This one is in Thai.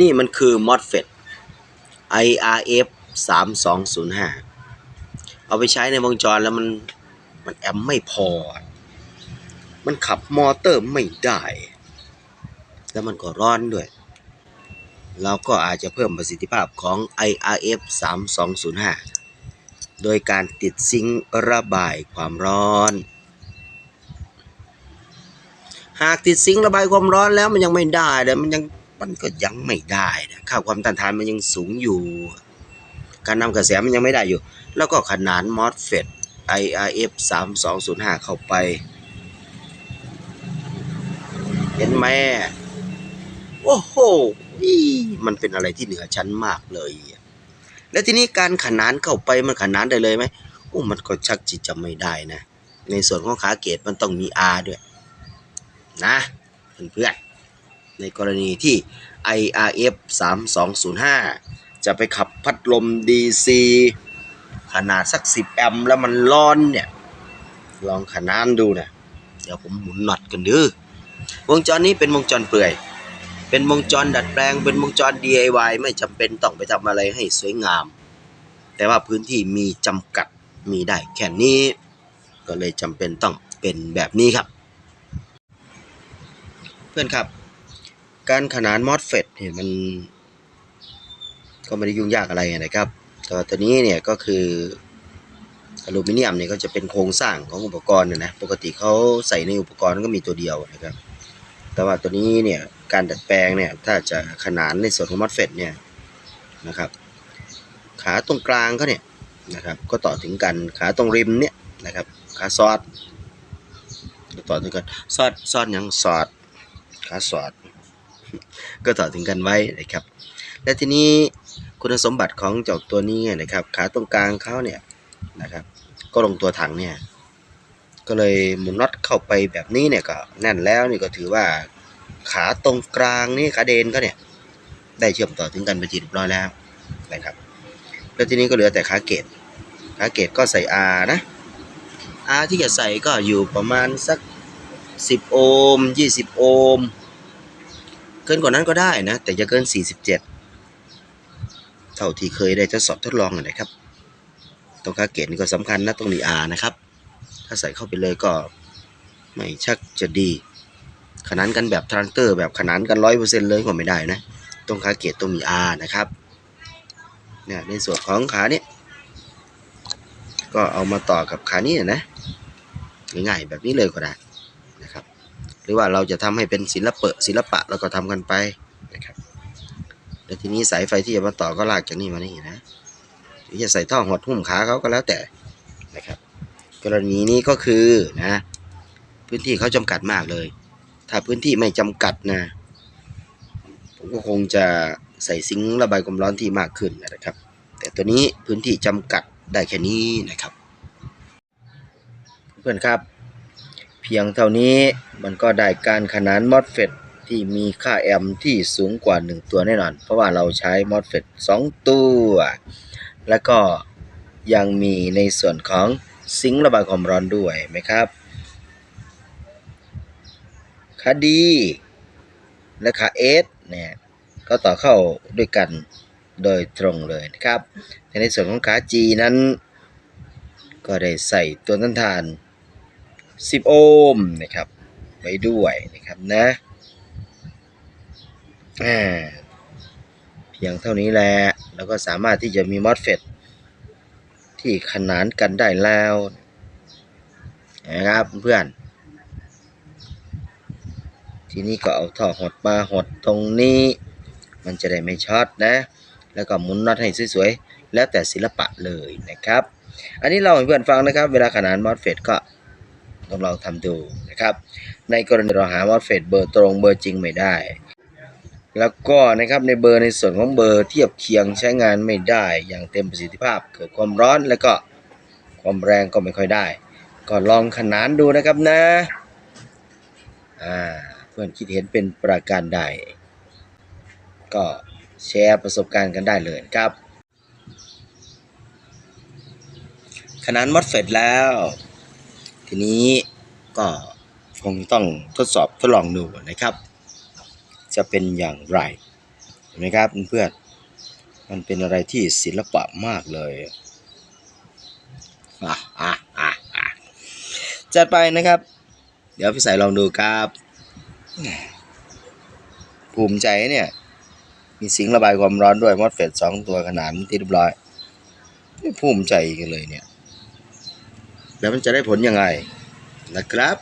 นี่มันคือ MOSFET IRF 3205 เอาไปใช้ในวงจรแล้วมัน มันแอมไม่พอ มันขับมอเตอร์ไม่ได้ แล้วมันก็ร้อนด้วย เราก็อาจจะเพิ่มประสิทธิภาพของ IRF 3205 โดยการติดซิงค์ระบายความร้อน หากติดซิงค์ระบายความร้อนแล้วมันยังไม่ได้เลยมันยัง มันก็ยังไม่ได้นะค่าความต้านทานมันยังสูงอยู่ การนำกระแสมันยังไม่ได้อยู่ แล้วก็ขนาน MOSFET IRF 3205 เข้าไป เห็นไหมโอ้โหมันเป็นอะไรที่เหนือชั้นมากเลย แล้วทีนี้การขนานเข้าไปมันขนานได้เลยไหมโอ้มันก็ชักจิตจะไม่ได้นะ ในส่วนของขาเกตมันต้องมี R ด้วย นะ เพื่อนๆ ในกรณีที่ IRF 3205 จะไปขับพัดลม DC ขนาดสัก 10 แอมป์แล้วมันร้อนเนี่ย ลองขนานดูนะเดี๋ยวผมหมุนน็อตกันดื้อวงจรนี้เป็นวงจรเปลื่อย เป็นวงจรดัดแปลง เป็นวงจร DIY ไม่จำเป็นต้องไปทำอะไรให้สวยงาม แต่ว่าพื้นที่มีจำกัดมีได้แค่นี้ ก็เลยจำเป็นต้องเป็นแบบนี้ครับ เพื่อนครับ การขนานมอสเฟตเนี่ยมัน ก็ไม่ได้ยุ่งยากอะไรนะครับ แต่ว่าตัวนี้เนี่ยก็คืออลูมิเนียมเนี่ยก็จะเป็นโครงสร้างของอุปกรณ์นะนะปกติเขาใส่ในอุปกรณ์ก็มีตัวเดียวนะครับ แต่ว่าตัวนี้เนี่ยการดัดแปลงเนี่ยถ้าจะขนานในส่วนของมอสเฟตเนี่ยนะครับ ขาตรงกลางเขาเนี่ยนะครับ ก็ต่อถึงกันขาตรงริมเนี่ยนะครับขาซอดก็ต่อถึงกันซอดซอดยังซอดขาสอด ก็ต่อถึงกันไว้นะครับ และทีนี้คุณสมบัติของเจ้าตัวนี้นะครับ ขาตรงกลางเขาเนี่ยนะครับ ก็ลงตัวถังเนี่ย ก็เลยหมุนน็อตเข้าไปแบบนี้เนี่ยก็แน่นแล้วนี่ก็ถือว่าขาตรงกลางนี่ขาเดนก็เนี่ย ได้เชื่อมต่อถึงกันไปนที่เรียบร้อยแล้วนะครับ แล้วทีนี้ก็เหลือแต่ขาเกตขาเกตก็ใส่ R นะ R ที่จะใส่ก็อยู่ประมาณสัก 10 โอห์ม 20 โอห์ม เกินกว่านั้นก็ได้นะ แต่จะเกิน 47 เท่าที่เคยได้ทดสอบทดลองนะครับ ตรงค่าเกณฑ์นี่ก็สำคัญนะตรงนี้ R นะครับ ถ้าใส่เข้าไปเลยก็ไม่ชักจะดี ขนานกันแบบทรานเตอร์แบบขนานกัน100%เลยก็ไม่ได้นะ ตรงค่าเกตต้องมี R นะครับเนี่ยในส่วนของขาเนี่ยก็เอามาต่อกับขานี้นะง่ายๆแบบนี้เลยก็ได้นะครับ หรือว่าเราจะทำให้เป็นศิลปะศิลปะเราก็ทำกันไปนะครับแล้วทีนี้สายไฟที่จะมาต่อก็ลากจากนี่มานี่นะหรือจะใส่ท่อหดหุ้มขาเขาก็แล้วแต่นะครับ กรณีนี้ก็คือนะพื้นที่เขาจำกัดมากเลย ถ้าพื้นที่ไม่จำกัดนะผมก็คงจะใส่ซิงระบายความร้อนที่มากขึ้นนะครับ แต่ตัวนี้พื้นที่จำกัดได้แค่นี้นะครับ เพื่อนครับ เพียงเท่านี้มันก็ได้การขนานมอสเฟตที่มีค่าแอมที่สูงกว่า 1 ตัวแน่นอน เพราะว่าเราใช้มอสเฟต2ตัว แล้วก็ยังมีในส่วนของซิงค์ระบายความร้อนด้วยไหมครับค่าดีและค่าเอสเนี่ยก็ต่อเข้าด้วยกันโดยตรงเลยนะครับ ในส่วนของขา G นั้น ก็ได้ใส่ตัวต้านทาน 10 โอห์มนะครับไว้ด้วยนะครับนะอ่าเพียงเท่านี้แหละเราก็สามารถที่จะมีมอสเฟตที่ขนานกันได้แล้วนะครับเพื่อนทีนี้ก็เอาท่อหดมาหดตรงนี้ มันจะได้ไม่ช็อตนะ แล้วก็หมุนน็อตให้สวยๆ แล้วแต่ศิลปะเลยนะครับ อันนี้เราให้เพื่อนฟังนะครับ เวลาขนานมอสเฟตก็ ลองลองทำดูนะครับ ในกรณีเราหามอสเฟตเบอร์ตรงเบอร์จริงไม่ได้ แล้วก็นะครับในเบอร์ในส่วนของเบอร์เทียบเคียงใช้งานไม่ได้ อย่างเต็มประสิทธิภาพ เกิดความร้อนแล้วก็ความแรงก็ไม่ค่อยได้ ก็ลองขนานดูนะครับนะอ่าเพื่อนคิดเห็นเป็นประการใด ก็แชร์ประสบการณ์กันได้เลยครับขนานมอสเฟตแล้ว ทีนี้ก็คงต้องทดสอบทดลองดูนะครับ จะเป็นอย่างไรเห็นไหมครับเพื่อนมันเป็นอะไรที่ศิลปะมากเลยอะอะอะอะจัดไปนะครับ เดี๋ยวพี่สายลองดูครับภูมิใจเนี่ย มีสิงระบายความร้อนด้วยมอสเฟตสองตัวขนาดที่เรียบร้อยภูมิใจกันเลยเนี่ย แล้วมันจะได้ผลยังไงนะครับ